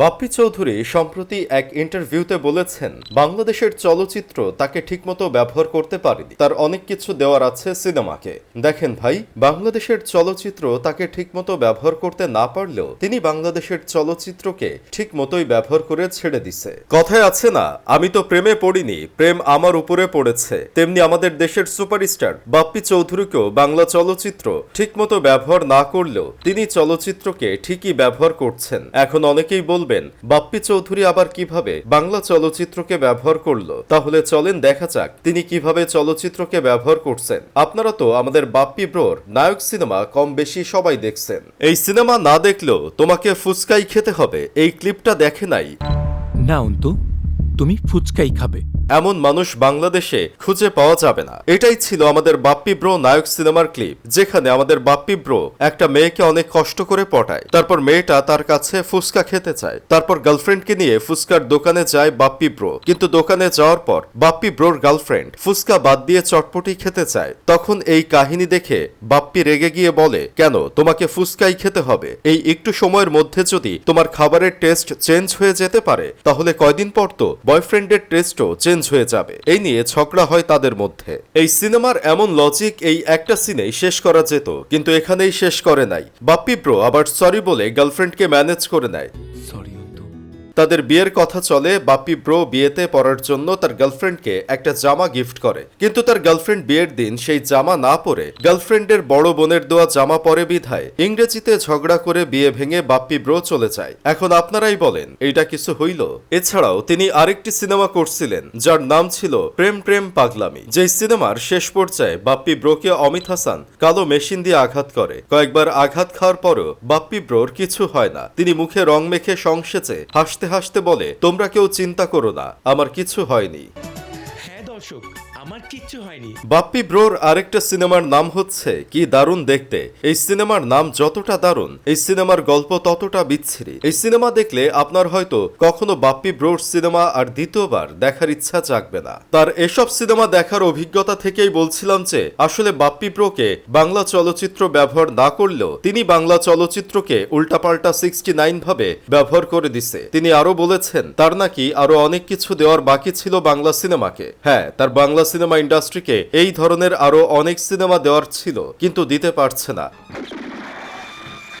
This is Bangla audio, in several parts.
বাপ্পি চৌধুরী সম্প্রতি এক ইন্টারভিউতে বলেছেন, বাংলাদেশের চলচ্চিত্র তাকে ঠিকমতো ব্যবহার করতে পারেনি। তার অনেক কিছু দেওয়ার আছে সিনেমাকে। দেখেন ভাই, বাংলাদেশের চলচ্চিত্র তাকে ঠিকমতো ব্যবহার করতে না পারলেও তিনি বাংলাদেশের চলচ্চিত্রকে ঠিক মতোই ব্যবহার করে ছেড়ে দিছে। কথায় আছে না, আমি তো প্রেমে পড়িনি, প্রেম আমার উপরে পড়েছে। তেমনি আমাদের দেশের সুপারস্টার বাপ্পি চৌধুরীকেও বাংলা চলচ্চিত্র ঠিকমতো ব্যবহার না করলেও তিনি চলচ্চিত্রকে ঠিকই ব্যবহার করছেন। এখন অনেকেই বলবেন, বাপ্পি চৌধুরী আবার কীভাবে বাংলা চলচ্চিত্রকে ব্যবহার করল? তাহলে চলেন দেখা যাক, তিনি কীভাবে চলচ্চিত্রকে ব্যবহার করছেন। আপনারা তো আমাদের বাপ্পি ব্রোর নায়ক সিনেমা কম বেশি সবাই দেখছেন। এই সিনেমা না দেখলেও তোমাকে ফুচকাই খেতে হবে, এই ক্লিপটা দেখে নাই। না, অন্তু। তুমি ফুচকাই খাবে। এমন মানুষ বাংলাদেশে খুঁজে পাওয়া যাবে না। এটাই ছিল আমাদের বাপ্পি ব্রো নায়ক সিনেমার ক্লিপ, যেখানে আমাদের বাপ্পি ব্রো একটা মেয়েকে অনেক কষ্ট করে পটায়। তারপর মেয়েটা তার কাছে ফুচকা খেতে চায়। তারপর গার্লফ্রেন্ডকে নিয়ে ফুচকার দোকানে যায় বাপ্পি ব্রো। কিন্তু দোকানে যাওয়ার পর বাপ্পি ব্রোর গার্লফ্রেন্ড ফুচকা বাদ দিয়ে চটপটি খেতে চায়। তখন এই কাহিনী দেখে বাপ্পি রেগে গিয়ে বলে, কেন? তোমাকে ফুচকাই খেতে হবে। এই একটু সময়ের মধ্যে যদি তোমার খাবারের টেস্ট চেঞ্জ হয়ে যেতে পারে, তাহলে কয়দিন পর তো বয়ফ্রেন্ডের টেস্টও চেঞ্জ হয়ে যাবে। এই নিয়ে ছকড়া হয় তাদের মধ্যে। এই সিনেমার এমন লজিক এই একটা সিনেই শেষ করা যেত, কিন্তু এখানেই শেষ করে নাই। বাপ্পি ব্রো আবার সরি বলে গার্লফ্রেন্ডকে ম্যানেজ করে নেয়। তাদের বিয়ের কথা চলে, বাপ্পি ব্রো বিয়েতে পরার জন্য তার গার্লফ্রেন্ডকে একটা জামা গিফট করে। কিন্তু তার গার্লফ্রেন্ড বিয়ের দিন সেই জামা না পরে গার্লফ্রেন্ডের বড় বোনের দেওয়া জামা পরে বিধায় ইংরেজিতে ঝগড়া করে বিয়ে ভেঙে বাপ্পি ব্রো চলে যায়। এখন আপনারাই বলেন, এইটা কিছু হইল? এছাড়াও তিনি আরেকটি সিনেমা করছিলেন, যার নাম ছিল প্রেম প্রেম পাগলামি। যেই সিনেমার শেষ পর্যায়ে বাপ্পি ব্রোকে অমিত হাসান কালো মেশিন দিয়ে আঘাত করে। কয়েকবার আঘাত খাওয়ার পরও বাপ্পি ব্রোর কিছু হয় না। তিনি মুখে রং মেখে সংসেচে হাসতে হাসতে বলে তোমরা কেউ চিন্তা করো না আমার কিছু হয়নি। হ্যাঁ দর্শক আমার কিচ্ছু হয়নি। বাপ্পি ব্রোর আরেকটা সিনেমার নাম হচ্ছে কি দারুণ দেখতে। এই সিনেমার নাম যতটা দারুণ, এই সিনেমার গল্প ততটা বিচ্ছিরি। এই সিনেমা দেখলে আপনার হয়তো কখনো বাপ্পি ব্রোর সিনেমা আর দ্বিতীয়বার দেখার ইচ্ছা জাগবে না। তার এসব সিনেমা দেখার অভিজ্ঞতা থেকেই বলছিলাম যে, আসলে বাপ্পি ব্রোকে বাংলা চলচ্চিত্র ব্যবহার না করলেও তিনি বাংলা চলচ্চিত্রকে উল্টাপাল্টা সিক্সটি নাইন ভাবে ব্যবহার করে দিছে। তিনি আরও বলেছেন, তার নাকি আরও অনেক কিছু দেওয়ার বাকি ছিল বাংলা সিনেমাকে। হ্যাঁ তার বাংলা সিনেমা ইন্ডাস্ট্রিকে এই ধরনের আরও অনেক সিনেমা দেওয়ার ছিল কিন্তু দিতে পারছে না।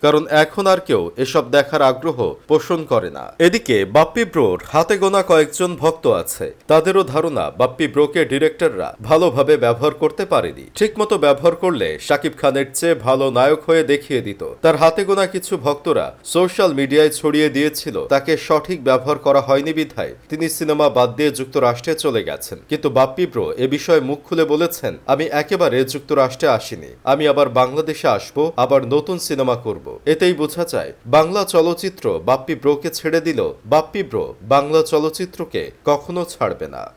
কারণ এখন আর কেউ এসব দেখার আগ্রহ পোষণ করে না। এদিকে বাপ্পি ব্রোর হাতে গোনা কয়েকজন ভক্ত আছে। তাদেরও ধারণা বাপ্পি ব্রোকে ডিরেক্টররা ভালোভাবে ব্যবহার করতে পারেনি। ঠিকমতো ব্যবহার করলে শাকিব খানের চেয়ে ভালো নায়ক হয়ে দেখিয়ে দিত। তার হাতে গোনা কিছু ভক্তরা সোশ্যাল মিডিয়ায় ছড়িয়ে দিয়েছিল। তাকে সঠিক ব্যবহার করা হয়নি বিধায় তিনি সিনেমা বাদ দিয়ে যুক্তরাষ্ট্রে চলে গেছেন। কিন্তু বাপ্পি ব্রো এ বিষয়ে মুখ খুলে বলেছেন, আমি একেবারে যুক্তরাষ্ট্রে আসিনি। আমি আবার বাংলাদেশে আসব, আবার নতুন সিনেমা করব। এতেই বোঝা যায়, বাংলা চলচ্চিত্র বাপ্পি ব্রোকে ছেড়ে দিল। বাপ্পি ব্রো বাংলা চলচ্চিত্রকে কখনো ছাড়বে না।